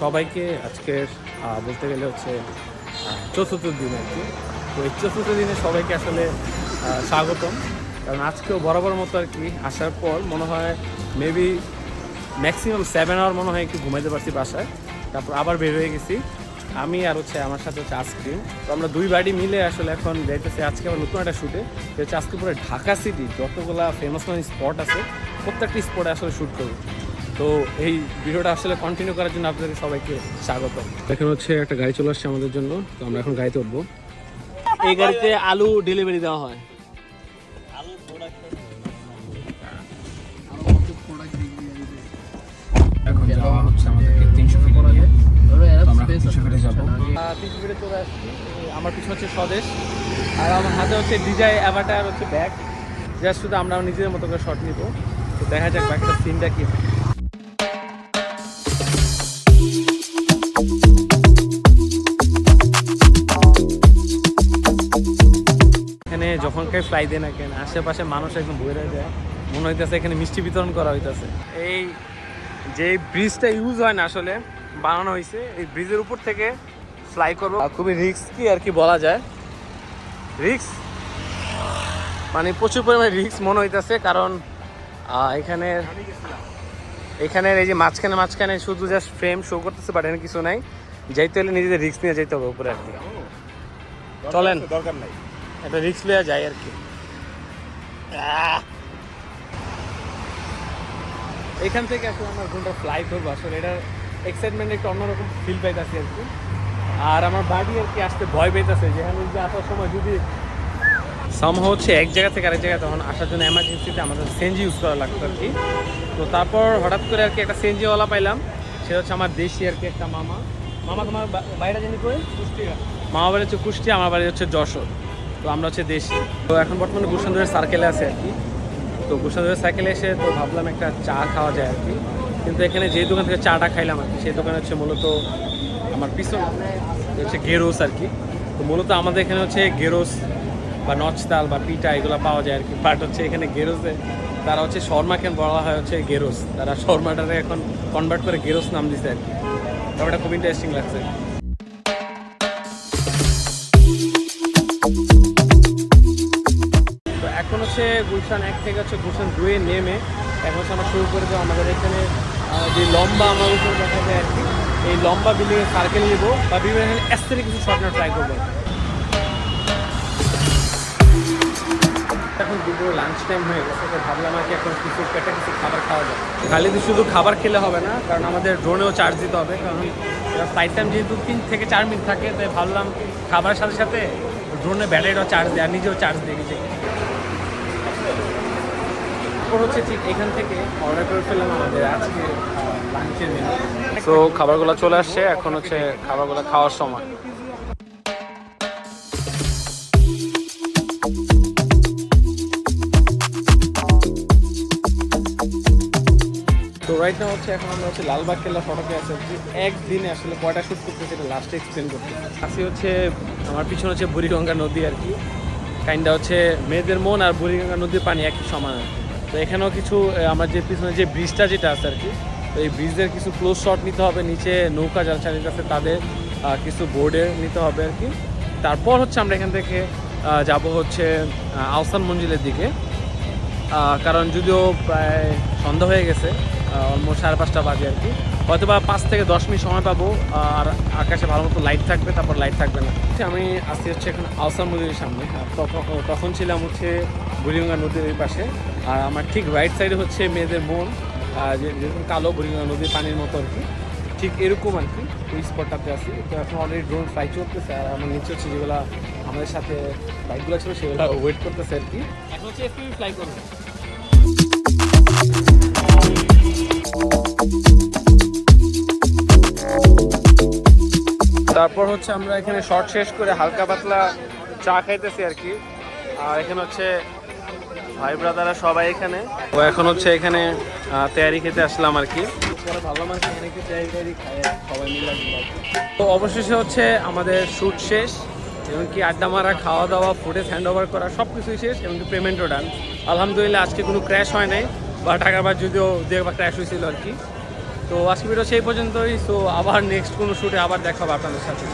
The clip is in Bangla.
সবাইকে আজকের বলতে গেলে হচ্ছে চতুর্থ দিন আর কি। তো এই চতুর্থ দিনে সবাইকে আসলে স্বাগতম। কারণ আজকেও বরাবর মতো আর কি আসার পর মনে হয় মেবি ম্যাক্সিমাম সেভেন আওয়ার মনে হয় একটু ঘুমাইতে পারছি বাসায়। তারপর আবার বের হয়ে গেছি। আমি আর হচ্ছে আমার সাথে হচ্ছে আইসক্রিম তো আমরা দুই বাড়ি মিলে আসলে এখন যাইতেছি আজকে আমার নতুন একটা শ্যুটে হচ্ছে আজকে পুরো ঢাকা সিটি যতগুলা ফেমাস স্পট আছে, প্রত্যেকটি স্পটে আসলে শ্যুট করব। তো এই ভিডিওটা আসলে কন্টিনিউ করার জন্য আপনাদের সবাইকে স্বাগত। এখন হচ্ছে একটা গাড়ি চলে আসছে আমাদের জন্য তো আমরা এখন গাড়িতে উঠবো। এই গাড়িতে আলু ডেলিভারি দেওয়া হয়। এখন যাওয়া হচ্ছে আমাদেরকে তিনশো ফিট নিয়ে আমরা তিনশো ফিটে যাব। তিনশো ফিটে চলে আসছি। আমার পিছনে হচ্ছে স্বদেশ। আর আমার হাতে হচ্ছে ডিজাই অ্যাভাটার হচ্ছে ব্যাগ। জাস্ট শুধু আমরা নিজেদের মতো করে শট নিব। তো দেখা যাক ব্যাগটার সিনটা কি হয়। এখানে যখনকার ফ্লাই দেয় না কেন আশেপাশে মানুষ একদম বয়ে যায় মনে হইতেছে এখানে মিষ্টি বিতরণ করা হইতেছে। এই যে ব্রিজটা ইউজ হয় না আসলে বানানো হয়েছে এই ব্রিজের উপর থেকে ফ্লাই করব। খুবই খুবই কি আর কি বলা যায়। রিক্স মানে প্রচুর পরিমাণে রিক্স মনে হইতেছে কারণ এখানে এখানের এই যে মাঝখানে মাঝখানে শুধু জাস্ট ফ্রেম শো করতেছে বাট এখানে কিছু নাই। যাইতে হলে নিজেদের রিক্স নিয়ে যাইতে হবে উপরে আর কি। চলেন। দরকার নাই। একটা রিক্স নেওয়া যায় আর কি! এখান থেকে আসলে আমরা ঘণ্টা ফ্লাই করব আসলে এটা এক্সাইটমেন্ট একটু অন্যরকম ফিল পাইতেছি আর কি। আর আমার বাড়ি আর কি আসতে ভয় পাইতেছে। যেখানে যে আসার সময় যদি সাম হচ্ছে এক জায়গা থেকে আরেক জায়গায় তখন আসার জন্য এমার্জেন্সিতে আমাদের সিএনজি ইউজ করা লাগতো আর কি। তো তারপর হঠাৎ করে আর কি একটা সিএনজিওয়ালা পাইলাম। সে হচ্ছে আমার দেশি আর কি একটা মামা। মামা তোমার বাইরে জানি করে কুষ্টিয়া। মামা বাড়ি হচ্ছে কুষ্টিয়া আমার বাড়ি হচ্ছে যশোর। তো আমরা হচ্ছে দেশি। তো এখন বর্তমানে গুলশানদের সার্কেলে আছে আর কি। তো গুলশানদের সার্কেলে এসে তো ভাবলাম একটা চা খাওয়া যায় আর কি। কিন্তু এখানে যে দোকান থেকে চাটা খাইলাম আর কি, সেই দোকান হচ্ছে মূলত আমার পিছন হচ্ছে গেরোস আর কি। তো মূলত আমাদের এখানে হচ্ছে গেরোস বা নচতাল বা পিঠা এগুলো পাওয়া যায় আর কি। বাট হচ্ছে এখানে গেরোসে তারা হচ্ছে শর্মাকে বলা হয় হচ্ছে গেরোস তারা শর্মাটারে এখন কনভার্ট করে গেরোস নাম দিছে আর কি। ব্যাপারটা খুব ইন্টারেস্টিং লাগছে। হচ্ছে গুলশান এক থেকে হচ্ছে গুলশান দুয়ে নেমে এখন আমরা শুরু করে দেবো আমাদের এখানে যে লম্বা আমার উপরে দেখা যায় আর কি, এই লম্বা বিল্ডিংয়ের সার্কেল নিবো বা বিভিন্ন এখানে কিছু শর্ট ট্রাই করব। এখন দুপুর লাঞ্চ টাইম হয়ে গেছে, তো ভাবলাম আর কি এখন কিছু পেটে কিছু খাবার খাওয়া যায় খালি শুধু খাবার খেলে হবে না, কারণ আমাদের ড্রোনেও চার্জ দিতে হবে, কারণ ফ্লাইট টাইম যেহেতু তিন থেকে চার মিনিট থাকে, তাই ভাবলাম খাবারের সাথে সাথে ড্রোনে ব্যাটারিটাও চার্জ দেয়, আর নিজেও চার্জ দিই নিজেকে। তারপর হচ্ছে ঠিক এখান থেকে অর্ডার করে ফেললাম আমাদের আজকে লাঞ্চের মেনু তো খাবারগুলো চলে আসছে এখন হচ্ছে খাবারগুলো খাওয়ার সময়। তো রাইট নাও হচ্ছে এখন আমরা হচ্ছে লালবাগ কেল্লা ফটোকে আছে একদিনে আসলে কয়টা শ্যুট করতে সেটা লাস্টে এক্সপ্লেন করতে আসি হচ্ছে আমার পিছনে হচ্ছে বুড়িগঙ্গা নদী আর কি। কাইন্ডা হচ্ছে মেয়েদের মন আর বুড়িগঙ্গা নদীর পানি একই সমান আর কি। তো এখানেও কিছু আমার যে পিছনে যে ব্রিজটা যেটা আছে আর কি তো এই ব্রিজের কিছু ক্লোজ শট নিতে হবে নিচে নৌকা যারা চালিয়ে আছে তাদের কিছু বোর্ডে নিতে হবে আর কি। তারপর হচ্ছে আমরা এখান থেকে যাব হচ্ছে আহ, আহসান মঞ্জিলের দিকে। কারণ যদিও প্রায় সন্ধ্যা হয়ে গেছে অলমোস্ট সাড়ে পাঁচটা বাজে আর কি। হয়তো বা পাঁচ থেকে দশ মিনিট সময় পাবো আর আকাশে ভালো মতো লাইট থাকবে, তারপর লাইট থাকবে না। আমি আসছি হচ্ছে এখন আলসার মন্দিরের সামনে তখন ছিলাম হচ্ছে বুড়িগঙ্গা নদীর ওই পাশে, আর আমার ঠিক রাইট সাইডে হচ্ছে মেয়েদের মন যেরকম কালো বুড়িগঙ্গা নদীর পানির মতো আর কি। ঠিক এরকম আর কি, ওই স্পটটাতে আছি। তো এখন অলরেডি ড্রোন ফ্লাই চলতেছে, আর আমার নিচে হচ্ছে যেগুলো আমাদের সাথে বাইকগুলো ছিল, সেগুলো ওয়েট করতেছে আর কি। এখন হচ্ছে ফ্লাই করবে। তারপর হচ্ছে আমরা এখানে শর্ট শেষ করে হালকা পাতলা চা খাইতেছি আর কি। আর এখানে হচ্ছে ভাই ব্রাদাররা সবাই এখানে। ও এখন হচ্ছে এখানে তেয়ারি খেতে আসলাম আর কি। তো অবশেষে হচ্ছে আমাদের শ্যুট শেষ এমনকি আড্ডা মারা খাওয়া দাওয়া ফুটেজ হ্যান্ড ওভার করা সব কিছুই শেষ এমনকি পেমেন্টও ডান আলহামদুলিল্লাহ আজকে কোনো ক্র্যাশ হয় নাই বা টাকার বার যদিও দু একবার ক্র্যাশ হয়েছিল আর কি। তো আজকে ভিডিও সেই পর্যন্তই। সো আবার নেক্সট কোনো শ্যুটে আবার দেখাবো আপনাদের সাথে।